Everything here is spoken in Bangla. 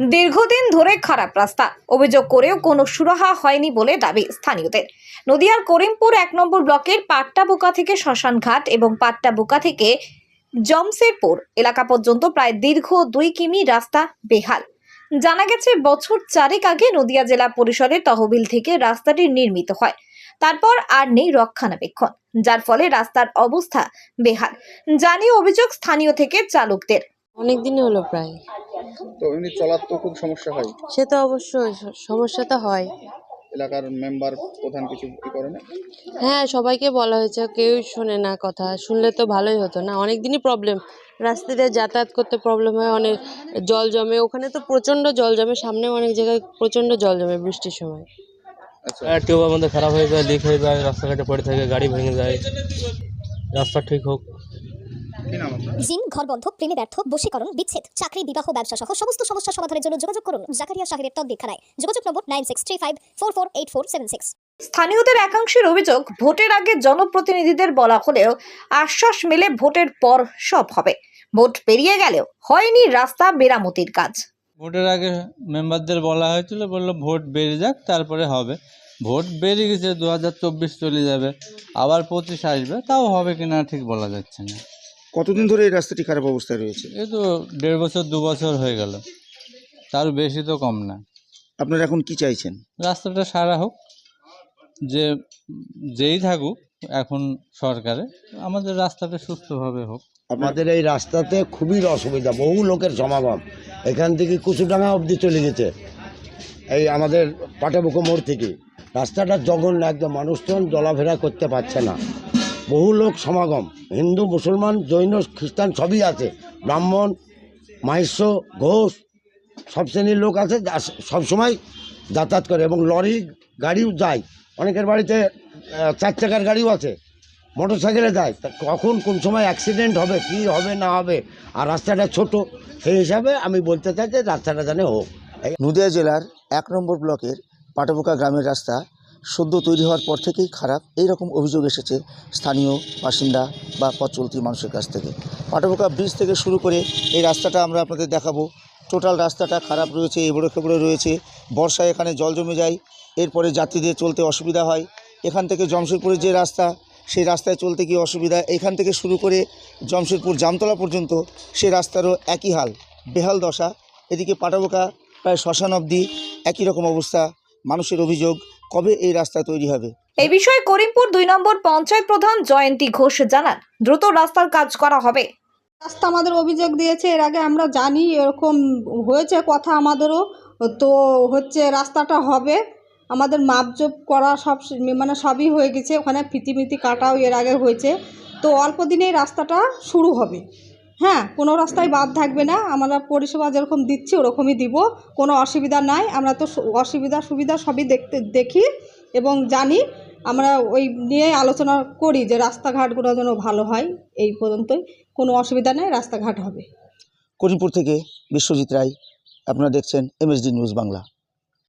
দীর্ঘদিন ধরে খারাপ রাস্তা। অভিযোগ করেও কোনো সুরাহা হয়নি বলে দাবি স্থানীয়দের। নদিয়ার করিমপুর এক নম্বর ব্লকের পাট্টাবুকা থেকে শ্মশানঘাট এবং পাট্টাবুকা থেকে জমশেরপুর এলাকা পর্যন্ত প্রায় দীর্ঘ দুই কিমি রাস্তা বেহাল। জানা গেছে, বছর চারেক আগে নদিয়া জেলা পরিষদের তহবিল থেকে রাস্তাটি নির্মিত হয়। তারপর আর নেই রক্ষণাবেক্ষণ, যার ফলে রাস্তার অবস্থা বেহাল। জানিয়ে অভিযোগ স্থানীয় থেকে চালকদের। অনেক দিনই হলো প্রায়। তো এমনি চলার তো খুব সমস্যা হয়। সে তো অবশ্যই সমস্যা তো হয়। এলাকার মেম্বার প্রধান কিছু কি করে না? হ্যাঁ সবাইকে বলা হয়েছে কেউই শোনে না কথা। শুনলে তো ভালোই হতো না। অনেক দিনই প্রবলেম রাস্তা দিয়ে যাতায়াত করতে প্রবলেম হয় অনেক জল জমে। ওখানে তো প্রচণ্ড জল জমে সামনে অনেক জায়গায় প্রচণ্ড জল জমে বৃষ্টির সময়। আচ্ছা। টিউব আমাদের খারাপ হয়ে যায় লিক হয়ে যায় রাস্তাঘাটে পড়ে থাকে গাড়ি ভেঙে যায়। রাস্তা ঠিক হোক। জিন ঘর বন্ধ প্রেমে ব্যর্থ বশীকরণ বিচ্ছেদ চাকরি বিবাহ ব্যবসা সহ সমস্ত সমস্যা সমাধানের জন্য যোগাযোগ করুন জাকারিয়া সাহেবের তক দেখানায় যোগাযোগ নম্বর nine six three five four four eight four seven six. স্থানীয়দের একাংশের অভিযোগ ভোটের আগে জনপ্রতিনিধিদের বলা হলেও আশ্বাস মেলে ভোটের পর সব হবে। ভোট পেরিয়ে গেলেও হয়নি রাস্তা মেরামতির কাজ। ভোটের আগে মেম্বারদের বলা হয়েছিল বলল ভোট বেরিয়ে যাক তারপরে হবে। ভোট বেরিয়ে গেছে দু হাজার চব্বিশ চলে যাবে আবার পঁচিশ আসবে তাও হবে কি না ঠিক বলা যাচ্ছে না। কতদিন ধরে এই রাস্তাটি খারাপ অবস্থায় রয়েছে? এই তো দেড় বছর দু বছর হয়ে গেল। তার বেশি তো কম না। আপনারা এখন কি চাইছেন? রাস্তাটা সারা হোক যে যেই থাকুক এখন সরকারে আমাদের রাস্তাটা সুস্থভাবে হোক। আমাদের এই রাস্তাতে খুবই অসুবিধা বহু লোকের সমাগম। এখান থেকে কুচুডাঙ্গা অবধি চলে গেছে এই আমাদের পাটাবুকো মোড় থেকে। রাস্তাটা জঘন্য একদম মানুষজন চলাফেরা করতে পারছে না। বহু লোক সমাগম। হিন্দু, মুসলমান, জৈন, খ্রিস্টান সবই আছে। ব্রাহ্মণ মাহিষ্য ঘোষ, সব শ্রেণির লোক আছে সবসময় যাতায়াত করে এবং লরি গাড়িও যায়। অনেকের বাড়িতে চার চাকার গাড়িও আছে। মোটর সাইকেলে যায় কখন কোন সময় অ্যাক্সিডেন্ট হবে, কি হবে, না হবে, আর রাস্তাটা ছোট, সেই হিসাবে আমি বলতে চাই যে রাস্তাটা যেন হোক। নদিয়া জেলার এক নম্বর ব্লকের পাটাবোকা গ্রামের রাস্তা সদ্য তৈরি হওয়ার পর থেকেই খারাপ। এই রকম অভিযোগ এসেছে স্থানীয় বাসিন্দা বা পথ চলতি মানুষের কাছ থেকে। পাটাবোকা ব্রিজ থেকে শুরু করে এই রাস্তাটা আমরা আপনাদের দেখাবো। টোটাল রাস্তাটা খারাপ রয়েছে, এবড়ো খেবড়ো রয়েছে। বর্ষায় এখানে জল জমে যায়, এরপরে যাত্রীদের চলতে অসুবিধা হয়। এখান থেকে জমশেদপুরের যে রাস্তা, সেই রাস্তায় চলতে গিয়ে অসুবিধা। এখান থেকে শুরু করে জমশেদপুর জামতলা পর্যন্ত সেই রাস্তারও একই হাল, বেহাল দশা। এদিকে পাটাবোকা প্রায় শ্মশান অবধি একই রকম অবস্থা, মানুষের অভিযোগ কবে এই রাস্তা তৈরি হবে? এ বিষয়ে করিমপুর দুই নম্বর পঞ্চায়েত প্রধান জয়ন্তী ঘোষ জানান দ্রুত রাস্তার কাজ করা হবে। রাস্তা আমাদের অভিযোগ দিয়েছে এর আগে আমরা জানি এরকম হয়েছে কথা আমাদেরও তো হচ্ছে রাস্তাটা হবে। আমাদের মাপজোপ করা সব মানে সবই হয়ে গেছে ওখানে ফিতিমিতি কাটাও এর আগে হয়েছে। তো অল্প দিনেই রাস্তাটা শুরু হবে। হ্যাঁ কোনো রাস্তায় বাদ থাকবে না। আমরা পরিষেবা যেরকম দিচ্ছি, ওরকমই দিব। কোনো অসুবিধা নাই। আমরা তো অসুবিধা সুবিধা সবই দেখতে, দেখি এবং জানি। আমরা ওই নিয়ে আলোচনা করি যে রাস্তাঘাটগুলো যেন ভালো হয়। এই পর্যন্তই। কোনো অসুবিধা নেই, রাস্তাঘাট হবে। করিমপুর থেকে বিশ্বজিৎ রায়, আপনারা দেখছেন এমএসডি নিউজ বাংলা।